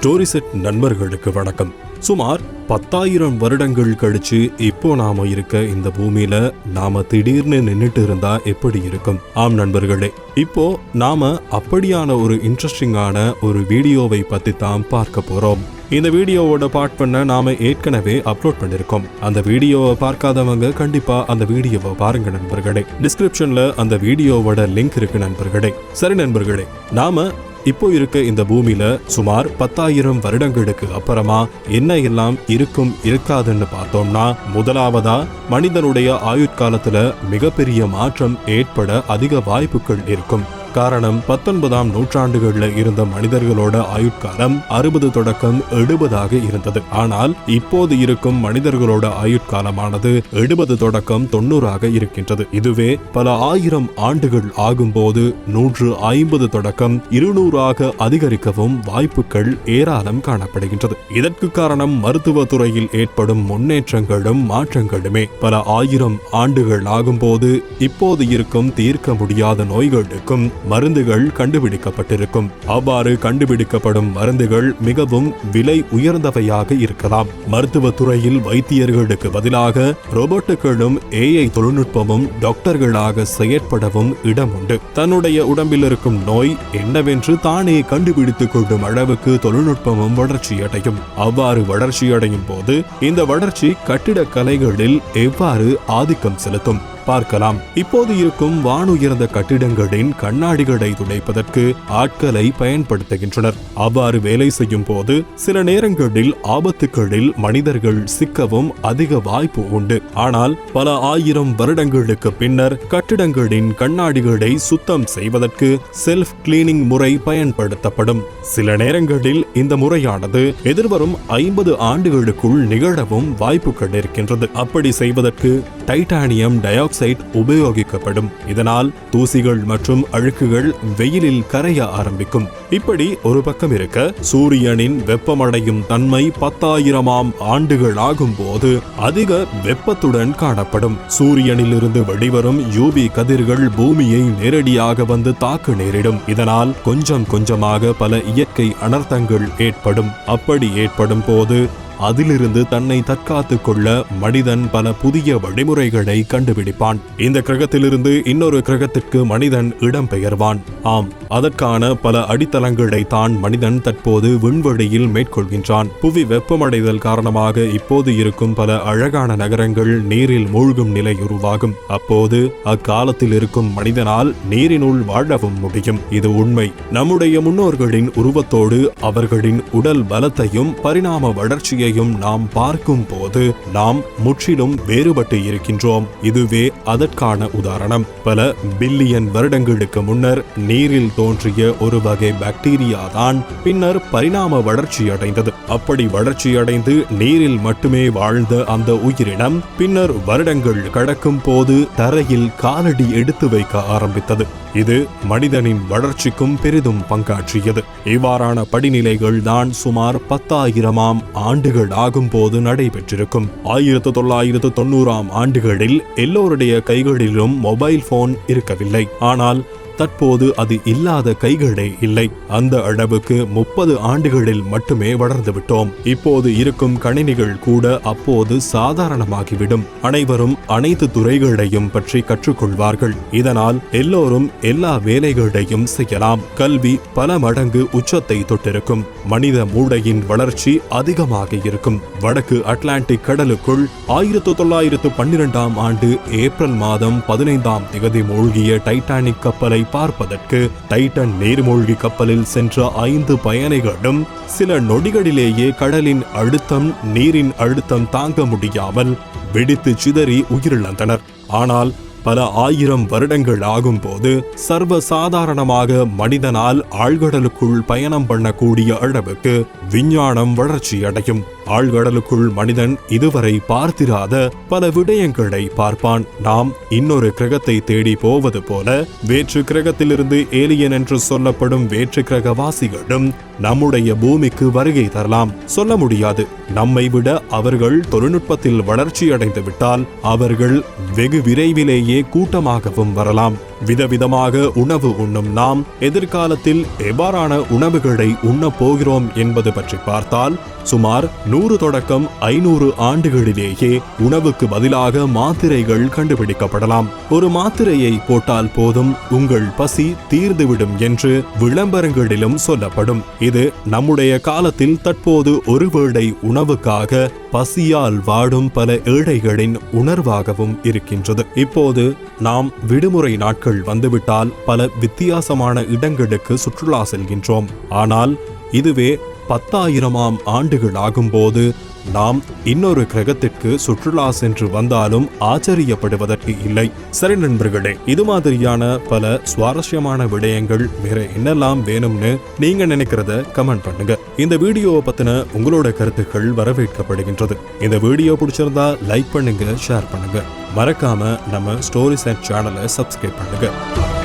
Story set நண்பர்களுக்கு வணக்கம். சுமார் பத்தாயிரம் வருடங்கள் கழிச்சு இப்போ நாம இருக்க இந்த பூமியில நாம திடீர்னு நின்றுட்டு இருந்தா எப்படி இருக்கும்? ஆம் நண்பர்களே இப்போ நாம அப்படியான ஒரு இன்ட்ரெஸ்டிங்கான ஒரு வீடியோவை பத்தி தான் பார்க்க போறோம். இந்த வீடியோவோட பார்ட் பண்ண நாம ஏற்கனவே அப்லோட் பண்ணிருக்கோம். அந்த வீடியோவை பார்க்காதவங்க கண்டிப்பா அந்த வீடியோவை பாருங்க நண்பர்களே. டிஸ்கிரிப்ஷன்ல அந்த வீடியோவோட லிங்க் இருக்கு நண்பர்களே. சரி நண்பர்களே நாம இப்போ இருக்க இந்த பூமியில சுமார் பத்தாயிரம் வருடங்களுக்கு அப்புறமா என்ன எல்லாம் இருக்கும் இருக்காதுன்னு பார்த்தோம்னா முதலாவதா மனிதனுடைய ஆயுட்காலத்துல மிகப்பெரிய மாற்றம் ஏற்பட அதிக வாய்ப்புகள் இருக்கும். காரணம் பத்தொன்பதாம் நூற்றாண்டுகளில் இருந்த மனிதர்களோட ஆயுட்காலம் அறுபது தொடக்கம் எழுபதாக இருந்தது. ஆனால் இப்போது இருக்கும் மனிதர்களோட ஆயுட்காலமானது எழுபது தொடக்கம் தொண்ணூறாக இருக்கின்றது. இதுவே பல ஆயிரம் ஆண்டுகள் ஆகும்போது நூற்று ஐம்பது தொடக்கம் இருநூறாக அதிகரிக்கவும் வாய்ப்புகள் ஏராளம் காணப்படுகின்றது. இதற்கு காரணம் மருத்துவ துறையில் ஏற்படும் முன்னேற்றங்களும் மாற்றங்களுமே. பல ஆயிரம் ஆண்டுகள் ஆகும்போது இப்போது இருக்கும் தீர்க்க முடியாத நோய்களுக்கும் மருந்துகள் கண்டுபிடிக்கப்பட்டிருக்கும். அவ்வாறு கண்டுபிடிக்கப்படும் மருந்துகள் மிகவும் விலை உயர்ந்தவையாக இருக்கலாம். மருத்துவத்துறையில் வைத்தியர்களுக்கு பதிலாக ரோபோட்டுகளும் ஏஐ தொழில்நுட்பமும் டாக்டர்களாக செயற்படவும் இடம் உண்டு தன்னுடைய உடம்பில் இருக்கும் நோய் என்னவென்று தானே கண்டுபிடித்துக் கொள்ளும் அளவுக்கு தொழில்நுட்பமும் வளர்ச்சியடையும். அவ்வாறு வளர்ச்சியடையும் போது இந்த வளர்ச்சி கட்டிடக்கலைகளில் எவ்வாறு ஆதிக்கம் செலுத்தும்? பார்க்கலாம். இப்போது இருக்கும் வானுயர்ந்த கட்டிடங்களின் கண்ணாடிகளை துடைப்பதற்கு ஆட்களை பயன்படுத்துகின்றனர். அவ்வாறு வேலை செய்யும் போது சில நேரங்களில் ஆபத்துகளில் மனிதர்கள் சிக்கவும் அதிக வாய்ப்பு உண்டு. ஆனால் பல ஆயிரம் வருடங்களுக்கு பின்னர் கட்டிடங்களின் கண்ணாடிகளை சுத்தம் செய்வதற்கு செல்ஃப் கிளீனிங் முறை பயன்படுத்தப்படும். சில நேரங்களில் இந்த முறையானது எதிர்வரும் ஐம்பது ஆண்டுகளுக்குள் நிகழவும் வாய்ப்புகள் இருக்கின்றது. அப்படி செய்வதற்கு டைட்டானியம் டையாக்சைட் உபயோகிக்கப்படும். இதனால் தூசிகள் மற்றும் அழுக்குகள் வெயிலில் கரைய ஆரம்பிக்கும். இப்படி ஒரு பக்கம் இருக்க சூரியனின் வெப்பமடையும் தன்மை பத்தாயிரமாம் ஆண்டுகள் ஆகும் போது அதிக வெப்பத்துடன் காணப்படும். சூரியனில் இருந்து வெளிவரும் யூவி கதிர்கள் பூமியை நேரடியாக வந்து தாக்க நேரிடும். இதனால் கொஞ்சம் கொஞ்சமாக பல இயற்கை அனர்த்தங்கள் ஏற்படும். அப்படி ஏற்படும் போது அதிலிருந்து தன்னை தற்காத்துக் கொள்ள மனிதன் பல புதிய வழிமுறைகளை கண்டுபிடிப்பான். இந்த கிரகத்திலிருந்து இன்னொரு கிரகத்திற்கு மனிதன் இடம்பெயர்வான். ஆம் அதற்கான பல அடித்தளங்களை தான் மனிதன் தற்போது விண்வெளியில் மேற்கொள்கின்றான். புவி வெப்பமடைதல் காரணமாக இப்போது இருக்கும் பல அழகான நகரங்கள் நீரில் மூழ்கும் நிலை உருவாகும். அப்போது அக்காலத்தில் இருக்கும் மனிதனால் நீரினுள் வாழவும் முடியும். இது உண்மை. நம்முடைய முன்னோர்களின் உருவத்தோடு அவர்களின் உடல் பலத்தையும் பரிணாம வளர்ச்சியை செய்தியையும் நாம் பார்க்கும் போது நாம் முற்றிலும் வேறுபட்டு இருக்கின்றோம். இதுவே அதற்கான உதாரணம். பல பில்லியன் வருடங்களுக்கு முன்னர் நீரில் தோன்றிய ஒரு வகை பாக்டீரியா தான் பின்னர் பரிணாம வளர்ச்சியடைந்தது அப்படி வளர்ச்சியடைந்து நீரில் மட்டுமே வாழ்ந்த அந்த உயிரினம் பின்னர் வருடங்கள் கடக்கும் போது தரையில் காலடி எடுத்து வைக்க ஆரம்பித்தது. இது மனிதனின் வளர்ச்சிக்கும் பெரிதும் பங்காற்றியது. இவ்வாறான படிநிலைகள் தான் சுமார் பத்தாயிரமாம் ஆண்டுகள் ஆகும் போது நடைபெற்றிருக்கும். ஆயிரத்து தொள்ளாயிரத்து தொண்ணூறாம் ஆண்டுகளில் எல்லோருடைய கைகளிலும் மொபைல் போன் இருக்கவில்லை. ஆனால் தற்போது அது இல்லாத கைகளே இல்லை. அந்த அளவுக்கு முப்பது ஆண்டுகளில் மட்டுமே வளர்ந்து விட்டோம். இப்போது இருக்கும் கணினிகள் கூட அப்போது சாதாரணமாகிவிடும். அனைவரும் அனைத்து துறைகளையும் பற்றி கற்றுக்கொள்வார்கள். இதனால் எல்லோரும் எல்லா வேலைகளையும் செய்யலாம். கல்வி பல மடங்கு உச்சத்தை தொட்டிருக்கும். மனித மூளையின் வளர்ச்சி அதிகமாக இருக்கும். வடக்கு அட்லாண்டிக் கடலுக்குள் ஆயிரத்து தொள்ளாயிரத்து பன்னிரெண்டாம் ஆண்டு ஏப்ரல் மாதம் பதினைந்தாம் திகதி மூழ்கிய டைட்டானிக் கப்பலை பார்ப்பதற்கு டைட்டன் நீர்மூழ்கி கப்பலில் சென்ற ஐந்து பயணிகளும் சில நொடிகளிலேயே கடலின் அழுத்தம் நீரின் அழுத்தம் தாங்க முடியாமல் வெடித்து சிதறி உயிரிழந்தனர். ஆனால் பல ஆயிரம் வருடங்கள் ஆகும்போது சர்வ சாதாரணமாக மனிதனால் ஆழ்கடலுக்குள் பயணம் பண்ணக்கூடிய அளவுக்கு விஞ்ஞானம் வளர்ச்சியடையும். ஆழ்கடலுக்குள் மனிதன் இதுவரை பார்த்திராத பல விடயங்களை பார்ப்பான். நாம் இன்னொரு கிரகத்தை தேடி போவது போல வேற்று கிரகத்திலிருந்து ஏலியன் என்று சொல்லப்படும் வேற்று கிரகவாசிகளும் நம்முடைய பூமிக்கு வருகை தரலாம். சொல்ல முடியாது. நம்மை விட அவர்கள் தொழில்நுட்பத்தில் வளர்ச்சியடைந்து விட்டால் அவர்கள் வெகு விரைவிலேயே கூட்டமாகவும் வரலாம். விதவிதமாக உணவு உண்ணும் நாம் எதிர்காலத்தில் எவ்வாறான உணவுகளை உண்ணப் போகிறோம் என்பது பற்றி பார்த்தால் சுமார் நூறு தொடக்கம் ஐநூறு ஆண்டுகளிலேயே உணவுக்கு பதிலாக மாத்திரைகள் கண்டுபிடிக்கப்படலாம். ஒரு மாத்திரையை போட்டால் போதும் உங்கள் பசி தீர்ந்துவிடும் என்று விளம்பரங்களிலும் சொல்லப்படும். இது நம்முடைய காலத்தில் தற்போது ஒருவேளை உணவுக்காக பசியால் வாடும் பல ஏழைகளின் உணர்வாகவும் இருக்கின்றது. இப்போது நாம் விடுமுறை நாட்கள் வந்துவிட்டால் பல வித்தியாசமான இடங்களுக்கு சுற்றுலா செல்கின்றோம். ஆனால் இதுவே பத்தாயிரமாம் ஆண்டுகள் ஆகும்போது நாம் இன்னொரு கிரகத்திற்கு சுற்றுலா சென்று வந்தாலும் ஆச்சரியப்படுவதற்கு இல்லை. சரி நண்பர்களே இது மாதிரியான பல சுவாரஸ்யமான விடயங்கள் வேற என்னெல்லாம் வேணும்னு நீங்க நினைக்கிறத கமெண்ட் பண்ணுங்க. இந்த வீடியோவை பத்தின உங்களோட கருத்துக்கள் வரவேற்கப்படுகின்றது. இந்த வீடியோ பிடிச்சிருந்தா லைக் பண்ணுங்க ஷேர் பண்ணுங்க. மறக்காம நம்ம ஸ்டோரிஸ் அண்ட் சேனலை சப்ஸ்கிரைப் பண்ணுங்க.